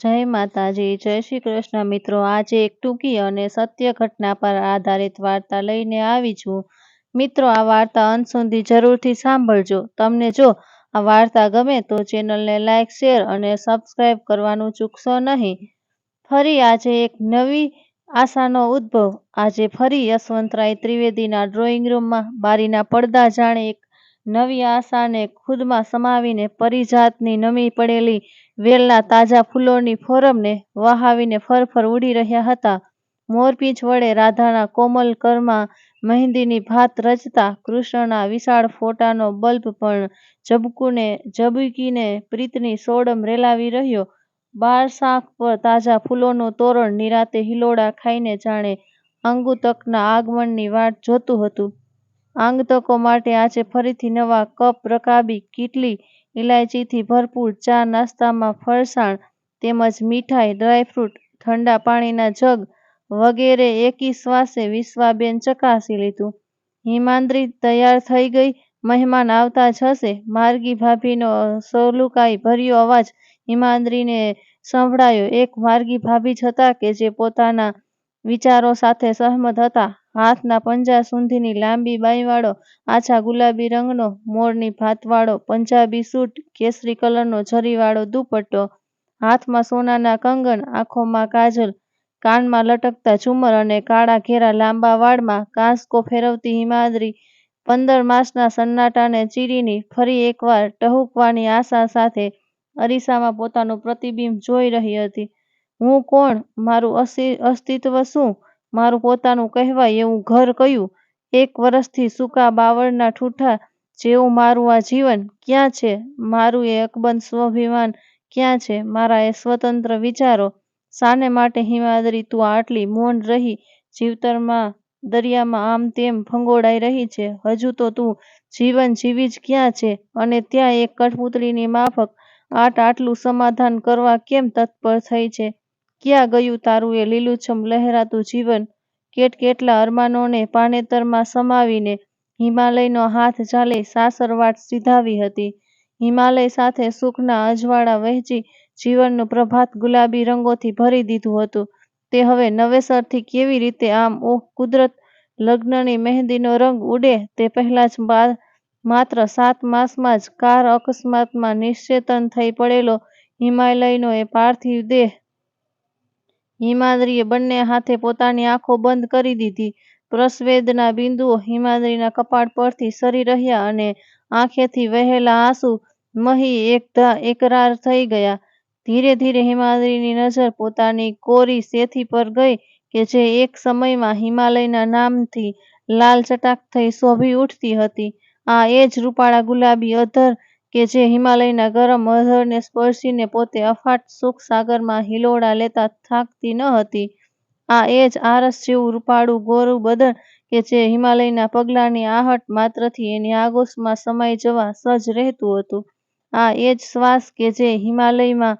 જય માતાજી, જય શ્રી કૃષ્ણ. મિત્રો, આજે એક ટૂંકી અને સત્ય ઘટના પર આધારિત વાર્તા લઈને આવી છું. મિત્રો, આ વાર્તા અંત સુધી જરૂરથી સાંભળજો. તમને જો આ વાર્તા ગમે તો ચેનલને લાઈક, શેર અને સબસ્ક્રાઈબ કરવાનું ચૂકશો નહીં. ફરી આજે એક નવી આશાનો ઉદ્ભવ. આજે ફરી યશવંતરાય ત્રિવેદીના ડ્રોઈંગ રૂમમાં બારીના પડદા જાણે એક નવી આશાને ખુદમાં સમાવીને પરિજાતની નમી પડેલી વેલના તાજા ફૂલોની ફોરમને વહાવીને ફરફર ઉડી રહ્યા હતા. મોરપીંછ વડે રાધાના કોમલ કરમાં મહેંદીની ભાત રચતા કૃષ્ણના વિશાળ ફોટાનો બલ્બ પણ ઝબકુને ઝબકીને પ્રીતની સોડમ રેલાવી રહ્યો. બારશાખ પર તાજા ફૂલોનું તોરણ નિરાતે હિલોડા ખાઈને જાણે આંગુતકના આગમનની વાટ જોતું હતું. આંગતકો માટે આજે ફરીથી નવા કપ રકાબી, કીટલી ઇલાયચીથી ભરપૂર ચા નાસ્તામાં ફરસાણ તેમજ મીઠાઈ ડ્રાયફ્રૂટ ઠંડા પાણીના જગ વગેરે એકી શ્વાસે વિશ્વાબેન ચકાસી લીધું. હિમાંદ્રી તૈયાર થઈ ગઈ. મહેમાન આવતા જ હશે. માર્ગી ભાભીનો સોલુકાઈ ભર્યો અવાજ હિમાંદ્રીને સંભળાયો. એક માર્ગી ભાભી જ હતા કે જે પોતાના વિચારો સાથે સહમત હતા. હાથના પંજા સુધીની લાંબી બાંયવાળો, આછા ગુલાબી રંગનો, મોરની ભાતવાળો, પંજાબી સૂટ, કેસરી કલરનો જરીવાળો દુપટ્ટો, હાથમાં સોનાના કંગન, આંખોમાં કાજલ, કાનમાં લટકતા ઝુમર અને કાળા ઘેરા લાંબા વાળમાં કાંસકો ફેરવતી હિમાદ્રી, પંદર માસના સન્નાટાને ચીરીની ફરી એકવાર ટહુકવાની આશા સાથે અરીસામાં પોતાનું પ્રતિબિંબ જોઈ રહી હતી. હું કોણ? મારું અસ્તિત્વ શું? મારું પોતાનું કહેવાય એવું ઘર કયું? એક વરસથી સૂકા બાવળના ઠૂઠા જેવું મારું આ જીવન ક્યાં છે? મારું એ અકબંધ સ્વાભિમાન ક્યાં છે? મારા એ સ્વતંત્ર વિચારો. સાને માટે હિમાદ્રી તું આટલી મૌન રહી, જીવતરમાં દરિયામાં આમ તેમ ફંગોળાઈ રહી છે. હજુ તો તું જીવન જીવી જ ક્યાં છે? અને ત્યાં એક કઠપૂતળીની માફક આટ આટલું સમાધાન કરવા કેમ તત્પર થઈ છે? ક્યાં ગયું તારું એ લીલુંછમ લહેરાતું જીવન? કેટ કેટલા અરમાનોને પાનેતરમાં સમાવીને હિમાલયનો હાથ ઝાલી સાસરવાટ સીધાવી હતી. હિમાલય સાથે સુખના અજવાળા વહેંચી જીવનનું પ્રભાત ગુલાબી રંગોથી ભરી દીધું હતું. તે હવે નવેસરથી કેવી રીતે આમ ઓહ કુદરત લગ્નની મહેંદીનો રંગ ઉડે તે પહેલાં જ માત્ર સાત માસમાં જ કાર અકસ્માતમાં નિશ્ચેતન થઈ પડેલો હિમાલયનો એ પાર્થિવ દેહ હિમાદ્રીએ બંને હાથે પોતાની આંખો બંધ કરી દીધી. પ્રસ્વેદના બિંદુઓ હિમાદ્રીના કપાળ પરથી સરી રહ્યા અને આંખેથી વહેલા આંસુ મહી એકરાર થઈ ગયા. ધીરે ધીરે હિમાદ્રીની નજર પોતાની કોરી સેથી પર ગઈ કે જે એક સમયમાં હિમાલયના નામથી લાલ ચટાક થઈ શોભી ઉઠતી હતી. આ એ જ રૂપાળા ગુલાબી અધર કે જે હિમાલયના ગરમ અધરને સ્પર્શીને પોતે અફાટ સુખ સાગરમાં હિલોળા લેતા થાકતી ન હતી. આ એ જ આરસ જેવું રૂપાળું ગોરું બદન કે જે હિમાલયના પગલાંની આહટ માત્રથી એની આગોશમાં સમાઈ જવા સજ્જ રહેતું હતું. આ એ જ શ્વાસ કે જે હિમાલયમાં,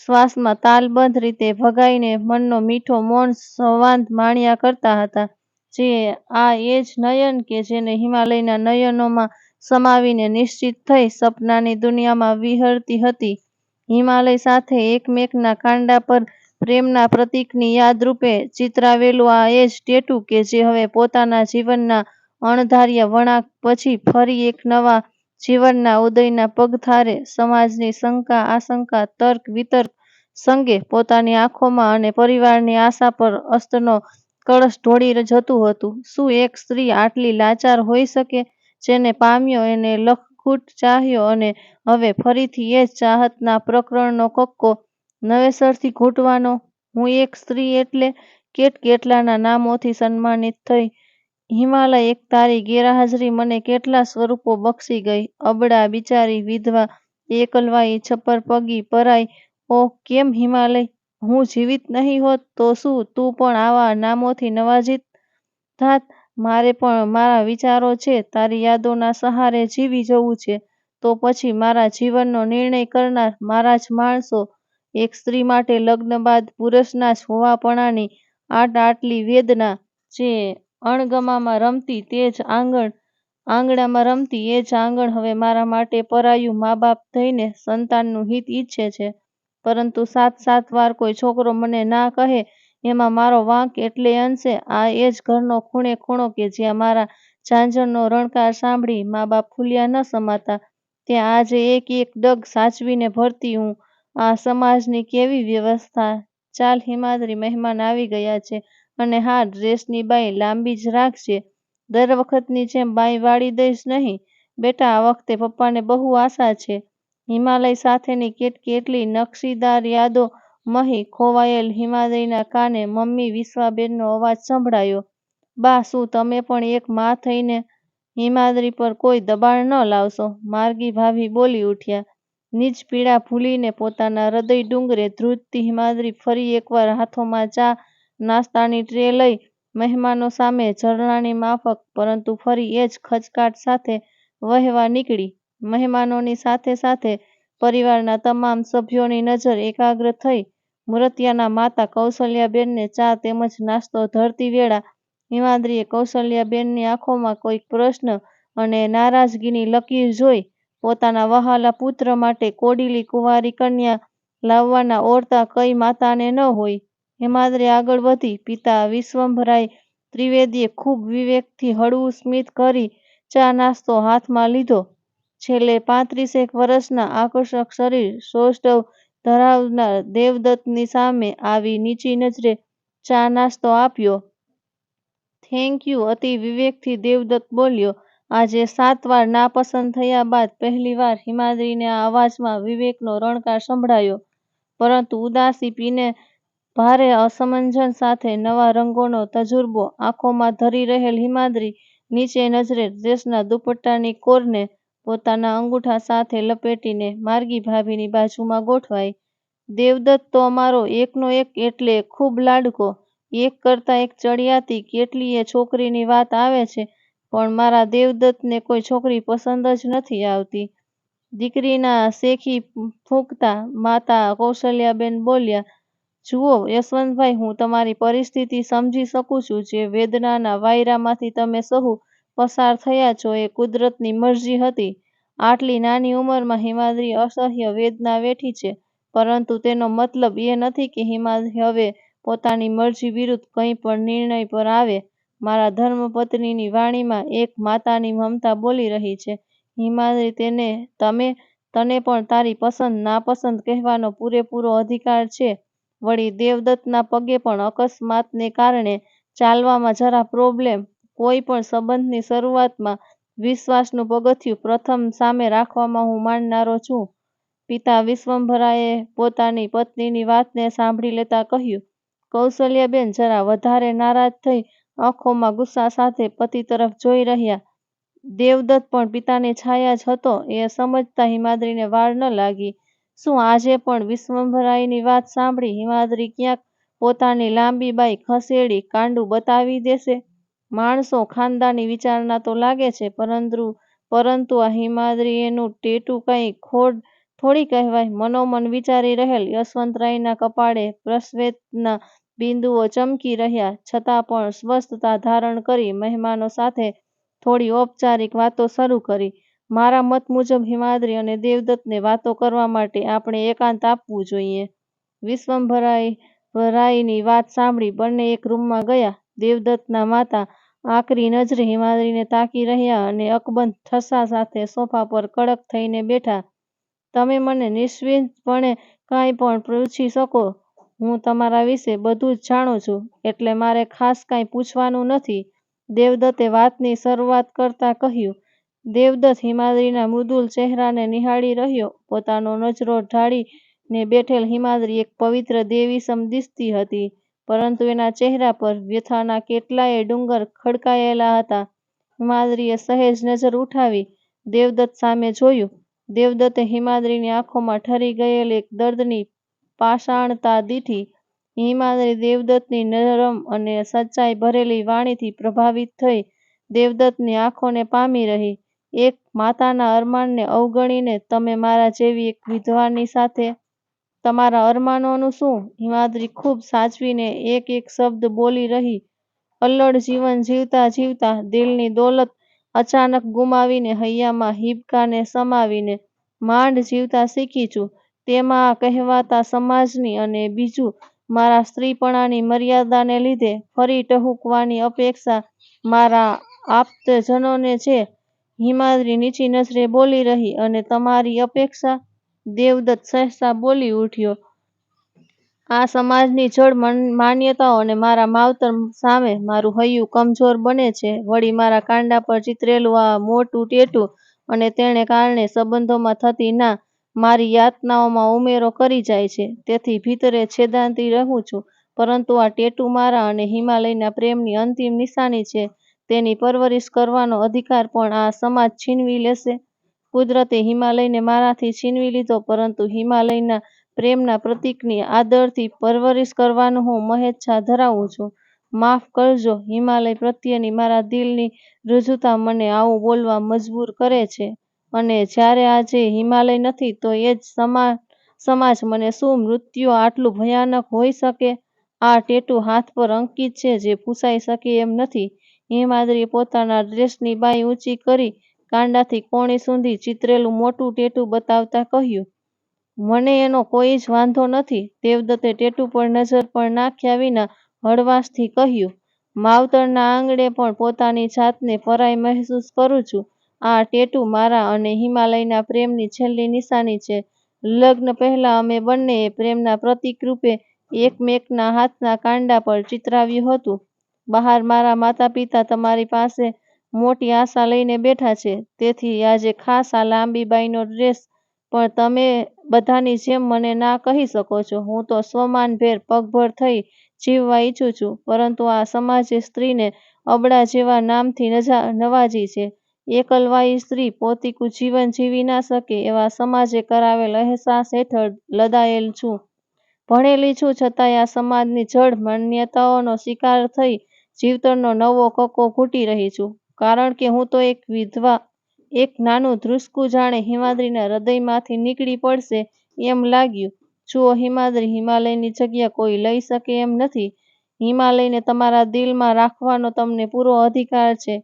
શ્વાસમાં તાલબદ્ધ રીતે ભગાઈને મનનો મીઠો મૌન સંવાદ માણ્યા કરતા હતા. જે આ એ જ નયન કે જેને હિમાલયના નયનોમાં સમાવીને નિશ્ચિત થઈ સપનાની દુનિયામાં વિહરતી હતી. હિમાલય સાથે એકમેકના કાંડા પર પ્રેમના પ્રતીકની યાદરૂપે ચિતરાવેલું આ એ જ ટેટુ કે જે હવે પોતાના જીવનના અણધાર્યા વળાંક પછી ફરી એક નવા જીવનના ઉદયના પગથારે સમાજની શંકા, આશંકા, તર્ક, વિતર્ક સંગે પોતાની આંખોમાં અને પરિવારની આશા પર અસ્તનો કળશ ઢોળી જતું હતું. શું એક સ્ત્રી આટલી લાચાર હોઈ શકે? જેને પામ્યો એને લખખૂટ ચાહ્યો અને હવે ફરીથી એ જ ચાહતના પ્રકરણનો કક્કો નવેસરથી ઘૂંટવાનો. હું એક સ્ત્રી એટલે કેટ કેટલાના નામોથી સન્માનિત થઈ. હિમાલય એક તારી ગેરહાજરી મને કેટલા સ્વરૂપો બક્ષી ગઈ. અબડા, બિચારી, વિધવા એકલવાઈ છપ્પર પગી, પરાઈ. ઓહ, કેમ હિમાલય? હું જીવિત નહીં હોત તો શું તું પણ આવા નામોથી નવાજીત થાત? મારે પણ મારા વિચારો છે, તારી યાદોના સહારે જીવી જવું છે. તો પછી મારા જીવનનો નિર્ણય કરનાર મારા જ માણસો એક સ્ત્રી માટે લગ્ન બાદ પુરુષના જ હોવાપણાની આટ આટલી વેદના જે અણગમામાં રમતી તે જ આંગણ, આંગણામાં રમતી એ જ આંગણ હવે મારા માટે પરાયું મા બાપ થઈને સંતાનનું હિત ઈચ્છે છે. પરંતુ સાત સાત વાર કોઈ છોકરો મને ના કહે એમાં મારો વાંક એટલે અંશે આ એ જ ઘરનો ખૂણે ખૂણો કે જ્યાં મારા ઝાંઝરનો રણકાર સાંભળી મા બાપ ફૂલ્યા ન સમાતા. ત્યાં આજે એક એક ડગ સાચવીને ભરતી હું. આ સમાજની કેવી વ્યવસ્થા? ચાલ હિમાદ્રી મહેમાન આવી ગયા છે અને હા ડ્રેસની બાઈ લાંબી જ રાખજે. દર વખતની જેમ બાઈ વાળી દઈશ નહીં. બેટા, આ વખતે પપ્પાને બહુ આશા છે. હિમાલય સાથેની કેટ કેટલી નકશીદાર યાદો મહી ખોવાયેલ હિમાદ્રીના કાને મમ્મી વિશ્વાબેનનો અવાજ સંભળાયો, બા, શું તમે પણ એક મા થઈને હિમાદ્રી પર કોઈ દબાણ ન લાવશો? માર્ગી ભાભી બોલી ઉઠ્યા નિજ પીડા ભૂલીને પોતાના હૃદય ડુંગરે ધ્રુજતી હિમાદ્રી ફરી એકવાર હાથોમાં ચા નાસ્તાની ટ્રે લઈ મહેમાનો સામે ઝરણાની માફક, પરંતુ ફરી એ જ ખચકાટ સાથે વહેવા નીકળી. મહેમાનોની સાથે સાથે પરિવારના તમામ સભ્યોની નજર એકાગ્ર થઈ મૂર્તિયાના માતા કૌશલ્યાબેનને ચા તેમજ નાસ્તો ધરતી વેળા હિમાદ્રીએ કૌશલ્યાબેનની આંખોમાં કોઈ પ્રશ્ન અને નારાજગીની લકીર જોઈ પોતાના વહાલા પુત્ર માટે કોડીલી કુંવારી કન્યા લાવવાના ઓરતા કઈ માતાને ન હોય. હિમાદ્રી આગળ વધી પિતા વિશ્વંભરાય ત્રિવેદીએ ખૂબ વિવેકથી હળવું સ્મિત કરી ચા નાસ્તો હાથમાં લીધો. છેલ્લે પાંત્રીસેક વર્ષના આકર્ષક શરીર સૌષ્ઠવ ધરાવનાર દેવદત્તની સામે આવી નીચી નજરે ચા નાસ્તો આપ્યો. થેન્ક યુ અતિ વિવેકથી દેવદત્ત બોલ્યો, આજે સાત વાર નાપસંદ થયા બાદ પહેલીવાર હિમાદ્રીને આ અવાજમાં વિવેકનો રણકાર સંભળાયો. પરંતુ ઉદાસી પીને ભારે અસમંજન સાથે નવા રંગોનો તજુર્બો આંખોમાં ધરી રહેલ હિમાદ્રી નીચે નજરે ડ્રેસના દુપટ્ટાની કોરને પોતાના અંગૂઠા સાથે લપેટીને માર્ગી ભાભીની બાજુમાં ગોઠવાઈ દેવદત્ત તો અમારો એકનો એક એટલે ખૂબ લાડકો. એક કરતાં એક ચડિયાતી કેટલીય છોકરીની વાત આવે છે, પણ મારા દેવદત્તને કોઈ છોકરી પસંદ જ નથી આવતી. દીકરીના શેખી ફૂંકતા માતા કૌશલ્યાબેન બોલ્યા, જુઓ, યશવંતભાઈ, હું તમારી પરિસ્થિતિ સમજી શકું છું, જે વેદનાના વાયરામાંથી તમે સહુ પસાર થયા છો એ કુદરતની મરજી હતી. આટલી નાની ઉંમરમાં હિમાદ્રી અસહ્ય વેદના વેઠી છે, પરંતુ તેનો મતલબ એ નથી કે હિમાદ્રી હવે પોતાની મરજી વિરુદ્ધ કંઈ પણ નિર્ણય પર આવે. મારા ધર્મપત્નીની વાણીમાં એક માતાની મમતા બોલી રહી છે, હિમાદ્રી, તેને, તમે, તને પણ તારી પસંદ નાપસંદ કહેવાનો પૂરેપૂરો અધિકાર છે. વળી દેવદત્તના પગે પણ અકસ્માતને કારણે ચાલવામાં જરા પ્રોબ્લેમ કોઈ પણ સંબંધની શરૂઆતમાં વિશ્વાસનું પગથિયું પ્રથમ સામે રાખવામાં હું માનનારો છું. પિતા વિશ્વંભરાએ પોતાની પત્નીની વાતને સાંભળી લેતા કહ્યું, કૌશલ્યાબેન જરા વધારે નારાજ થઈ આંખોમાં ગુસ્સા સાથે પતિ તરફ જોઈ રહ્યા. દેવદત્ત પણ પિતાની છાયા જ હતો. એ સમજતા હિમાદ્રીને વાર ન લાગી. શું આજે પણ વિશ્વંભરાયની વાત સાંભળી હિમાદ્રી ક્યાંક પોતાની લાંબી બાઈ ખસેડી કાંડું બતાવી દેશે? માણસો ખાનદાની વિચારના તો લાગે છે, પરંતુ પરંતુ આ હિમાદ્રી એનું ટેટુ કંઈ ખોડ, થોડી કહેવાય, મનોમન વિચારી રહેલ યશવંતરાયના કપાળે પ્રસ્વેતના બિંદુઓ ચમકી રહ્યા, છતાં પણ સ્વસ્થતા ધારણ કરી મહેમાનો સાથે થોડી ઔપચારિક વાતો શરૂ કરી. મારા મત મુજબ હિમાદ્રી અને દેવદત્તને વાતો કરવા માટે આપણે એકાંત આપવું જોઈએ. વિશ્વંભરાયની વાત સાંભળી બંને એક રૂમમાં ગયા. દેવદત્તના માતા આકરી નજરે હિમાદ્રીને તાકી રહ્યા અને અકબંધ ઠસા સાથે સોફા પર કડક થઈને બેઠા. તમે મને નિશ્ચિંતપણે કાંઈ પણ પૂછી શકો? હું તમારા વિશે બધું જ જાણું છું, એટલે મારે ખાસ કાંઈ પૂછવાનું નથી. દેવદત્તે વાતની શરૂઆત કરતા કહ્યું, દેવદત્ત હિમાદ્રીના મૃદુલ ચહેરાને નિહાળી રહ્યો. પોતાનો નજરો ઢાળીને બેઠેલ હિમાદ્રી એક પવિત્ર દેવીસમ દિસતી હતી. પરંતુ એના ચહેરા પર વ્યથાના કેટલાયે ડુંગર ખડકાયેલા હતા. હિમાદ્રીએ સહેજ નજર ઉઠાવી દેવદત્ત સામે જોયું. દેવદત્તે હિમાદ્રીની આંખોમાં ઠરી ગયેલ એક દર્દની પાષાણતા દીઠી હિમાદ્રી દેવદત્તની નરમ અને સચ્ચાઈ ભરેલી વાણીથી પ્રભાવિત થઈ દેવદત્તની આંખોને પામી રહી. એક માતાના અરમાનને અવગણીને તમે મારા જેવી એક વિધવાની સાથે તમારા અરમાનોનું શું હિમાદ્રી ખૂબ સાચવીને એક એક શબ્દ બોલી રહી અલ્લડ જીવન જીવતા જીવતા દિલની દોલત અચાનક ગુમાવીને હૈયામાં હિબકાને સમાવીને માંડ જીવતા શીખી છું તેમાં કહેવાતા સમાજની અને બીજું મારા સ્ત્રીપણાની મર્યાદાને લીધે ફરી ટહુકવાની અપેક્ષા મારા આપ્તજનોને છે. હિમાદ્રી નીચી નજરે બોલી રહી અને તમારી અપેક્ષા? દેવદત્ત સહેસા બોલી ઉઠ્યો. આ સમાજની જડ માન્યતાઓ અને મારા માવતર સામે મારું હૈયું કમજોર બને છે. વળી મારા કાંડા પર ચિતરેલું આ મોટું ટેટું અને તેને કારણે સંબંધોમાં થતી ના મારી યાતનાઓમાં ઉમેરો કરી જાય છે. તેથી ભીતરે છેદાંતી રહું છું. પરંતુ આ ટેટુ મારા અને હિમાલયના પ્રેમની અંતિમ નિશાની છે. તેની પરવરિશ કરવાનો અધિકાર પણ આ સમાજ છીનવી લેશે? કુદરતે હિમાલયને મારાથી છીનવી લીધો, પરંતુ હિમાલયના પ્રેમના પ્રતીકની આદરથી પરવરિશ કરવાનું હું મહેચ્છા ધરાવું છું. માફ કરજો, હિમાલય પ્રત્યેની મારા દિલની ઋજુતા મને આવું બોલવા મજબૂર કરે છે. અને જ્યારે આજે હિમાલય નથી, તો એ જ સમા, સમાજ મને શું મૃત્યુ આટલું ભયાનક હોઈ શકે? આ ટેટુ હાથ પર અંકિત છે જે ભૂંસાઈ શકે એમ નથી. હિમાદ્રીએ પોતાના ડ્રેસની બાઈ ઊંચી કરી કાંડાથી કોણી સુધી ચિતરેલું મોટું ટેટુ બતાવતા કહ્યું. મને એનો કોઈ જ વાંધો નથી. દેવદત્તે ટેટુ પર નજર પણ નાખ્યા વિના હળવાશથી કહ્યું. માવતરના આંગણે પણ પોતાની જાતને પરાઈ મહેસૂસ કરું છું. આ ટેટુ મારા અને હિમાલયના પ્રેમની છેલ્લી નિશાની છે. લગ્ન પહેલાં અમે બંનેએ પ્રેમના પ્રતીકરૂપે એકમેકના હાથના કાંડા પર ચિતરાવ્યું હતું. બહાર મારા માતાપિતા તમારી પાસે મોટી આશા લઈને બેઠા છે. તેથી આજે ખાસ આ લાંબી બાંયનો ડ્રેસ પણ તમે બધાની જેમ મને ના કહી શકો છો. હું તો સ્વમાનભેર પગભર થઈ જીવવા ઈચ્છું છું. પરંતુ આ સમાજે સ્ત્રીને અબળા જેવા નામથી નવાજી છે. એકલવાયી સ્ત્રી પોતીકું જીવન જીવી ના શકે એવા સમાજે કરાવેલ અહેસાસ હેઠળ લદાયેલ છું. ભણેલી છું છતાંય આ સમાજની જડ માન્યતાઓનો શિકાર થઈ જીવતરનો નવો કક્કો ઘૂંટી રહી છું. કારણ કે હું તો એક વિધવા. એક નાનું ધ્રુસકું જાણે હિમાદ્રીના હૃદયમાંથી નીકળી પડશે એમ લાગ્યું. જુઓ હિમાદ્રી, હિમાલયની જગ્યા કોઈ લઈ શકે એમ નથી. હિમાલયને તમારા દિલમાં રાખવાનો તમને પૂરો અધિકાર છે.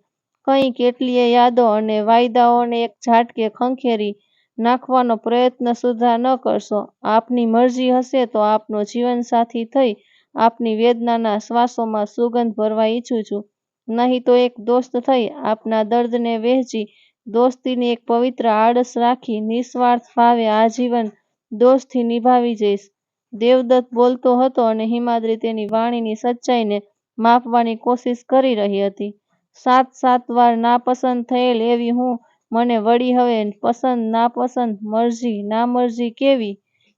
કંઈ કેટલીય યાદો અને વાયદાઓને એક ઝાટકે ખંખેરી નાખવાનો પ્રયત્ન સુધા ન કરશો. આપની મરજી હશે તો આપનો જીવનસાથી થઈ આપની વેદનાના શ્વાસોમાં સુગંધ ભરવા ઈચ્છું છું. નહીં તો એક દોસ્ત થઈ આપના દર્દને વહેંચી દોસ્તીની એક પવિત્ર આળસ રાખી નિસ્વાર્થ ભાવે આજીવન દોસ્તી નિભાવી જઈશ. દેવદત્ત બોલતો હતો અને હિમાદ્રી તેની વાણીની સચ્ચાઈને માપવાની કોશિશ કરી રહી હતી. સાત સાત વાર નાપસંદ થયેલ એવી હું મને વળી હવે પસંદ નાપસંદ, મરજી નામરજી કેવી?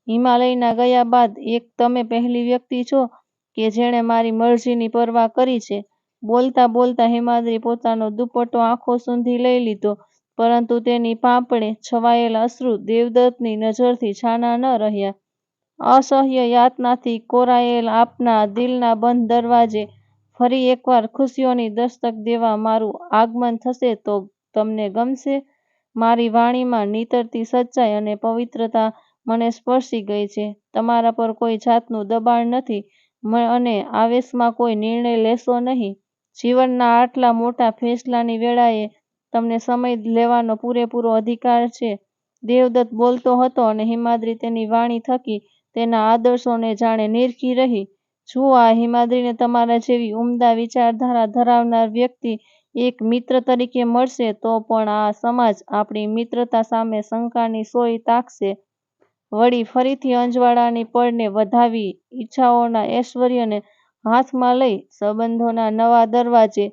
હિમાલયના ગયા બાદ એક તમે પહેલી વ્યક્તિ છો કે જેણે મારી મરજીની પરવા કરી છે. બોલતાં બોલતાં હેમાદ્રી પોતાનો દુપટ્ટો આંખો સુધી લઈ લીધો, પરંતુ તેની પાંપણે છવાયેલા અશ્રુ દેવદત્તની નજરથી છાના ન રહ્યા. અસહ્ય યાતનાથી કોરાયેલ આપના દિલના બંધ દરવાજે ફરી એકવાર ખુશીઓની દસ્તક દેવા મારું આગમન થશે તો તમને ગમશે? મારી વાણીમાં નીતરતી સચ્ચાઈ અને પવિત્રતા મને સ્પર્શી ગઈ છે. તમારા પર કોઈ જાતનું દબાણ નથી અને આવેશમાં કોઈ નિર્ણય લેશો નહીં. જીવનના આટલા મોટા ફેંસલાની વેળાએ તમને સમય લેવાનો પૂરેપૂરો અધિકાર છે. દેવદત્ત બોલતો હતો અને હિમાદ્રી તેની વાણી થકી તેના આદર્શોને જાણે નિરખી રહી. જુઓ, આ હિમાદ્રીને તમારા જેવી ઉમદા વિચારધારા ધરાવનાર વ્યક્તિ એક મિત્ર તરીકે મળશે તો પણ આ સમાજ આપણી મિત્રતા સામે શંકાની સોય તાકશે. વળી ફરીથી અંજવાળાની પળને વધાવી, ઈચ્છાઓના ઐશ્વર્યને હાથમાં લઈ સંબંધોના નવા દરવાજે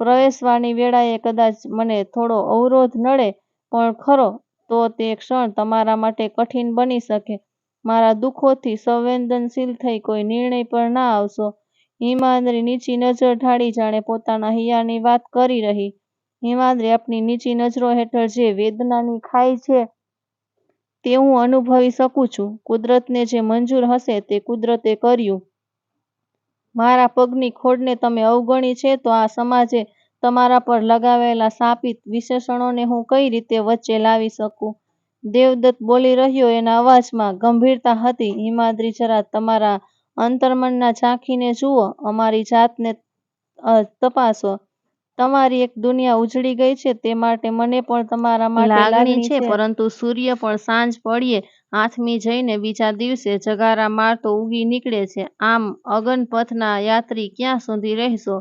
પ્રવેશવાની વેળાએ કદાચ મને થોડો અવરોધ નડે પણ ખરો તો તે ક્ષણ તમારા માટે કઠિન બની શકે. મારા દુઃખોથી સંવેદનશીલ થઈ કોઈ નિર્ણય પર ના આવશો? હિમાદ્રી નીચી નજર ઢાળી જાણે પોતાના હૈયાની વાત કરી રહી. હિમાદ્રી આપની નીચી નજરો હેઠળ જે વેદનાની ખાઈ છે તે હું અનુભવી શકું છું. કુદરતને જે મંજૂર હશે તે કુદરતે કર્યું. મારા પગની ખોડને તમે અવગણી છે તો આ સમાજે તમારા પર લગાવેલા શાપિત વિશેષણોને હું કઈ રીતે વચ્ચે લાવી શકું? દેવદત્ત બોલી રહ્યો એના અવાજમાં ગંભીરતા હતી. હિમાદ્રી જરા તમારા અંતર્મનના ઝાંખીને જુઓ. અમારી જાતને તપાસો. તમારી એક દુનિયા ઉજળી ગઈ છે તે માટે મને પણ તમારા માટે લાગણી છે પરંતુ સૂર્ય પણ સાંજ પડ્યે આથમી જઈને બીજા દિવસે જગારા મારતો ઊગી નીકળે છે. આમ અગનપથના યાત્રી ક્યાં સુધી રહેશો?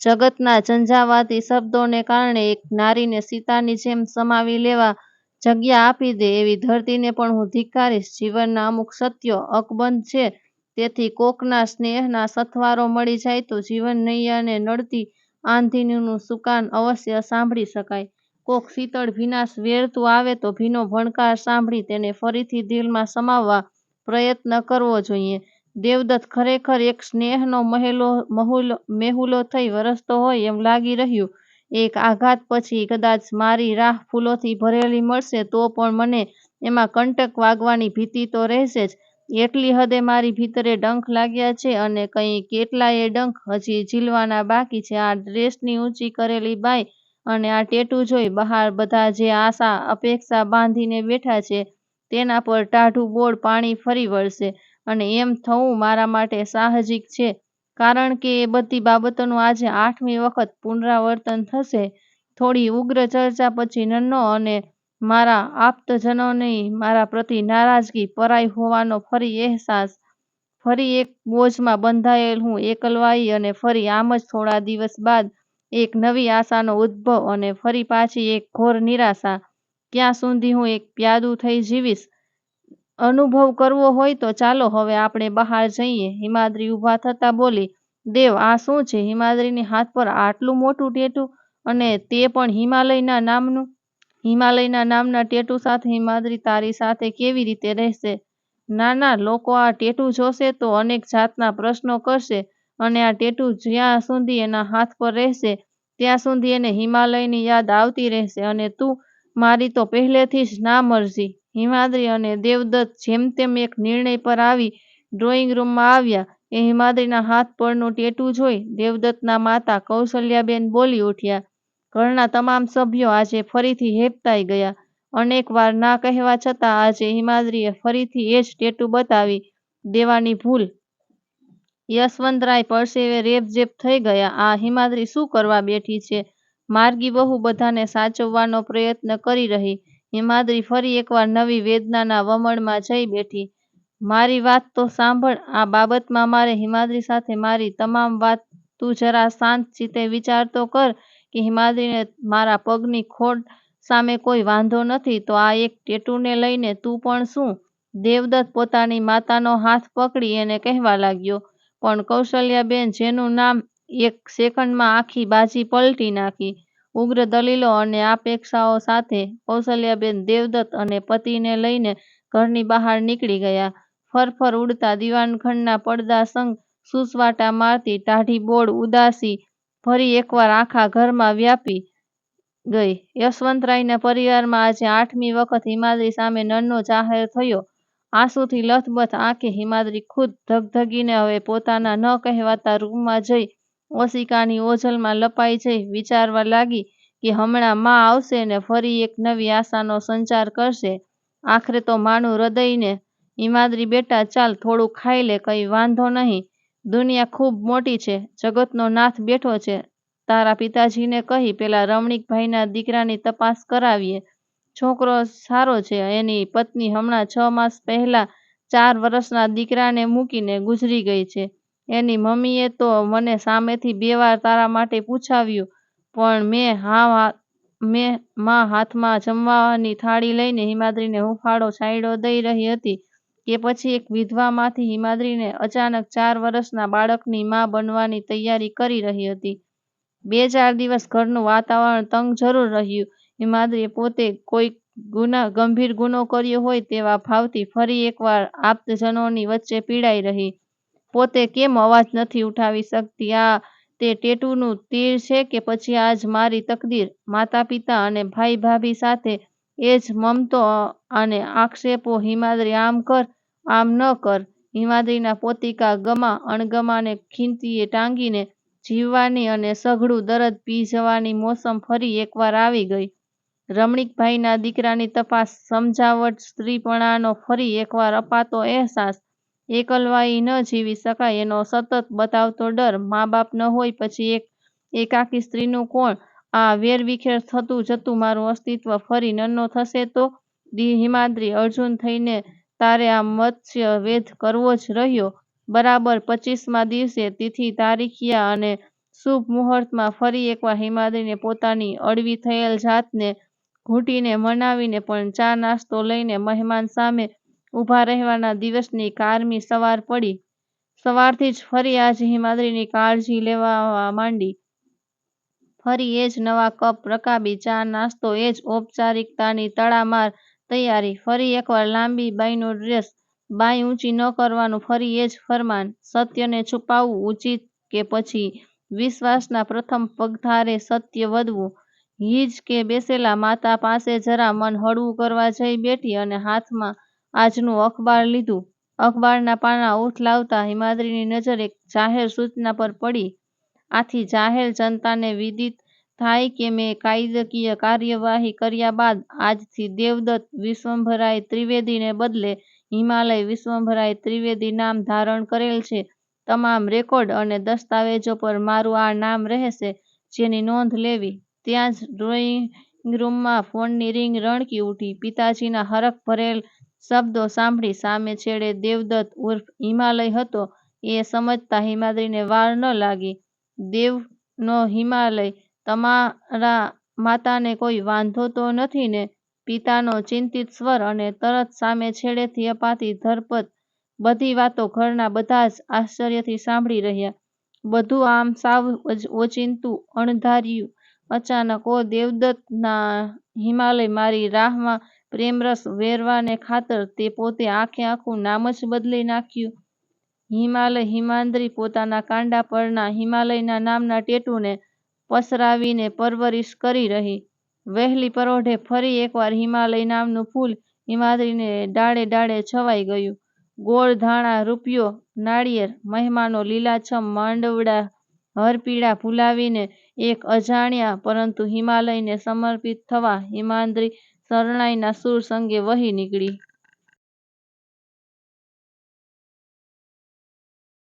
જગતના ઝંઝાવાતી શબ્દોને કારણે એક નારીને સીતાની જેમ સમાવી લેવા જગ્યા આપી દે એવી ધરતીને પણ હું ધિક્કારીશ. જીવનના અમુક સત્યો અકબંધ છે. તેથી કોકના સ્નેહના સથવારો મળી જાય તો જીવન નૈયાને નડતી આંધીનું સુકાન અવશ્ય સાંભળી શકાય. કોક શીતળ ભીનાશ વેરતું આવે તો ભીનો ભણકાર સાંભળી તેને ફરીથી દિલમાં સમાવવા પ્રયત્ન કરવો જોઈએ. દેવદત્ત ખરેખર એક સ્નેહનો મેહુલો થઈ વરસતો હોય એમ લાગી રહ્યું. એક આઘાત પછી કદાચ મારી રાહ ફૂલોથી ભરેલી મળશે તો પણ મને એમાં કંટક વાગવાની ભીતિ તો રહેશે જ. એટલી હદે મારી ભીતરે ડંખ લાગ્યા છે અને કંઈ કેટલાયે ડંખ હજી ઝીલવાના બાકી છે. આ ડ્રેસની ઊંચી કરેલી બાઈ અને આ ટેટુ જોઈ બહાર બધા જે આશા, અપેક્ષા બાંધીને બેઠા છે, તેના પર ટાઢું બોળ પાણી ફરી વળશે અને એમ થવું મારા માટે સાહજિક છે, કારણ કે એ બધી બાબતોનું આજે આઠમી વખત પુનરાવર્તન થશે. થોડી ઉગ્ર ચર્ચા પછી નન્નો અને મારા આપ્તજનોની મારા પ્રતિ નારાજગી પરાઈ હોવાનો ફરી અહેસાસ, ફરી એક બોજમાં બંધાયેલ હું એકલવાઈ અને ફરી આમ જ થોડા દિવસ બાદ એક નવી આશાનો ઉદ્ભવ અને ફરી પાછી એક ઘોર નિરાશા. ક્યાં સુધી હું એક પ્યાદું થઈ જીવીશ? અનુભવ કરવો હોય તો ચાલો હવે આપણે બહાર જઈએ. હિમાદ્રી ઊભા થતાં બોલી, દેવ, આ શું છે? હિમાદ્રીની હાથ પર આટલું મોટું ટેટુ અને તે પણ હિમાલયના નામનું? હિમાલયના નામના ટેટુ સાથે હિમાદ્રી તારી સાથે કેવી રીતે રહેશે? ના ના લોકો આ ટેટુ જોશે તો અનેક જાતના પ્રશ્નો કરશે. અને આ ટેટુ જ્યાં સુધી એના હાથ પર રહેશે, ત્યાં સુધી એને હિમાલયની યાદ આવતી રહેશે અને તું મારી તો પહેલેથી જ ના મરજી. હિમાદ્રી અને દેવદત્ત જેમ તેમ એક નિર્ણય પર આવી ડ્રોઈંગ રૂમમાં આવ્યા. એ હિમાદ્રીના હાથ પરનું ટેટુ જોઈ દેવદત્તના માતા કૌશલ્યાબેન બોલી ઉઠ્યા, ઘરના તમામ સભ્યો આજે ફરીથી હેપતાઈ ગયા. અનેક વાર ના કહેવા છતાં આજે હિમાદ્રીએ ફરીથી એ જ ટેટુ બતાવી. દેવાની ભૂલ યશવંતરાય પરસેવે રેબઝેબ થઈ ગયા. આ હિમાદ્રી શું કરવા બેઠી છે? માર્ગી બહુ બધાને સાચવવાનો પ્રયત્ન કરી રહી. હિમાદ્રી ફરી એકવાર નવી વેદનાના વમળમાં જઈ બેઠી. મારી વાત તો સાંભળ. આ બાબતમાં મારે હિમાદ્રી સાથે મારી તમામ વાત તું જરા શાંત ચિત્તે વિચાર તો કર કે હિમાદ્રીને મારા પગની ખોડ સામે કોઈ વાંધો નથી તો આ એક ટેટુને લઈને તું પણ શું? દેવદત્ત પોતાની માતાનો હાથ પકડી એને કહેવા લાગ્યો. પણ કૌશલ્યાબેન જેનું નામ એક સેકન્ડમાં આખી બાજી પલટી નાખી. ઉગ્ર દલીલો અને અપેક્ષાઓ સાથે કૌશલ્યાબેન દેવદત્ત અને પતિને લઈને ઘરની બહાર નીકળી ગયા. ફરફર ઉડતા દીવાનખંડના પડદા સંગ સૂસવાટા મારતી ટાઢી બોળ ઉદાસી ફરી એકવાર આખા ઘરમાં વ્યાપી ગઈ. યશવંતરાયના પરિવારમાં આજે આઠમી વખત હિમાદ્રી સામે નન્નો જાહેર થયો. આંસુથી લથબથ આંખે હિમાદ્રી ખુદ ધગધગીને હવે પોતાના ન કહેવાતા રૂમમાં જઈ ઓશિકાની ઓઝલમાં લપાઈ જઈ વિચારવા લાગી કે હમણાં મા આવશે ને ફરી એક નવી આશાનો સંચાર કરશે. આખરે તો માનું હૃદયને, હિમાદ્રી બેટા ચાલ થોડું ખાઈ લે, કંઈ વાંધો નહીં. દુનિયા ખૂબ મોટી છે, જગતનો નાથ બેઠો છે. તારા પિતાજીને કહી પેલા રમણીકભાઈના દીકરાની તપાસ કરાવીએ. છોકરો સારો છે. એની પત્ની હમણાં છ માસ પહેલાં ચાર વર્ષના દીકરાને મૂકીને ગુજરી ગઈ છે. એની મમ્મીએ તો મને સામેથી બે વાર તારા માટે પૂછાવ્યું, પણ મેં હા, મેં મા હાથમાં જમવાની થાળી લઈને હિમાદ્રીને હૂંફાળો છાંયડો દઈ રહી હતી કે પછી એક વિધવામાંથી હિમાદ્રીને અચાનક ચાર વર્ષના બાળકની મા બનવાની તૈયારી કરી રહી હતી. બે ચાર દિવસ ઘરનું વાતાવરણ તંગ જરૂર રહ્યું. હિમાદ્રીએ પોતે કોઈક ગંભીર ગુનો કર્યો હોય તેવા ભાવથી ફરી એકવાર આપ્તજનોની વચ્ચે પીડાઈ રહી. પોતે કેમ અવાજ નથી ઉઠાવી શકતી? આ તે ટેટુનું તીર છે કે પછી આજ મારી તકદીર? માતા પિતા અને ભાઈ ભાભી સાથે એ જ મમતો અને આક્ષેપો હિમાદ્રી, આમ કર, આમ ન કર. હિમાદ્રીના પોતિકા ગમા, અણગમાને ખીંતીએ ટાંગીને જીવવાની અને સઘળું દરદ પી જવાની મોસમ ફરી એકવાર આવી ગઈ. રમણીકભાઈના દીકરાની તપાસ સમજાવટ સ્ત્રીપણાનો ફરી એકવાર અપાતો અહેસાસ એકલવાઈ ન જીવી શકાય એનો સતત બતાવતો ડર મા બાપ ન હોય પછી એક એકાકી સ્ત્રીનું કોણ? આ વેરવિખેર થતું જતું મારું અસ્તિત્વ ફરી નન્નો થશે તો? હિમાદ્રી, અર્જુન થઈને તારે આ મત્સ્ય વેધ કરવો જ રહ્યો. બરાબર પચીસમા દિવસે તિથિ તારીખિયા અને શુભ મુહૂર્તમાં ફરી એકવાર હિમાદ્રીને પોતાની અડવી થયેલ જાતને ઘૂંટીને મનાવીને પણ ચા નાસ્તો લઈને મહેમાન સામે ઊભા રહેવાના દિવસની કારમી સવાર પડી. સવારથી જ ફરી આજે હિમાદ્રીની કાળજી લેવા માંડી. ફરી એ જ નવા કપ રકાબી, ચા નાસ્તો, એ જ ઔપચારિકતાની તડામાર તૈયારી. ફરી એકવાર લાંબી બાઈનો ડ્રેસ, બાંય ઊંચી ન કરવાનું, ફરી એ જ ફરમાન. સત્યને છુપાવવું ઉચિત કે પછી વિશ્વાસના પ્રથમ પગથારે સત્ય વધવું? હિચકે બેસેલા માતા પાસે જરા મન હળવું કરવા જઈ બેઠી અને હાથમાં આજનું અખબાર લીધું. અખબારના પાનાં ઉથલાવતા હિમાદ્રીની નજર એક જાહેર સૂચના પર પડી. આથી જાહેર જનતાને વિદિત થાય કે મેં કાયદાકીય કાર્યવાહી કર્યા બાદ આજથી દેવદત્ત વિશ્વંભરાય ત્રિવેદીને બદલે હિમાલય વિશ્વંભરાય ત્રિવેદી નામ ધારણ કરેલ છે. તમામ રેકોર્ડ અને દસ્તાવેજો પર મારું આ નામ રહેશે, જેની નોંધ લેવી. ત્યાં જ ડ્રોઈંગ રૂમમાં ફોનની રિંગ રણકી ઉઠી પિતાજીના હરખ-ભરેલ શબ્દો સાંભળી સામે છેડે દેવદત્ત ઉર્ફ હિમાલય હતો એ સમજતા હિમાદ્રીને વાર ન લાગી. દેવનો હિમાલય! તમારા માતાને કોઈ વાંધો તો નથી ને? પિતાનો ચિંતિત સ્વર અને તરત સામે છેડેથી અપાતી ધરપત બધી વાતો ઘરના બધા જ આશ્ચર્યથી સાંભળી રહ્યા. બધું આમ સાવ ઓચિંતું, અણધાર્યું. અચાનક ઓ દેવદત્તના હિમાલય મારી રાહમાં પ્રેમરસ વેરવાને ખાતર તે પોતે આખે આખું નામ જ બદલી નાખ્યું. હિમાલય હિમાદ્રી પોતાના કાંડા પરના હિમાલયના નામના ટેટુને પસરાવીને પરવરીશ કરી રહી. વહેલી પરોઢે ફરી એકવાર હિમાલય નામનું ફૂલ હિમાદ્રીને ડાળે ડાળે છવાઈ ગયું. ગોળ ધાણા, રૂપિયો, નાળિયેર, મહેમાનો, લીલાછમ માંડવડા, હરપીળા ભુલાવીને એક અજાણ્યા પરંતુ હિમાલયને સમર્પિત થવા હિમાદ્રી શરણાઈના સૂર સંગે વહી નીકળી.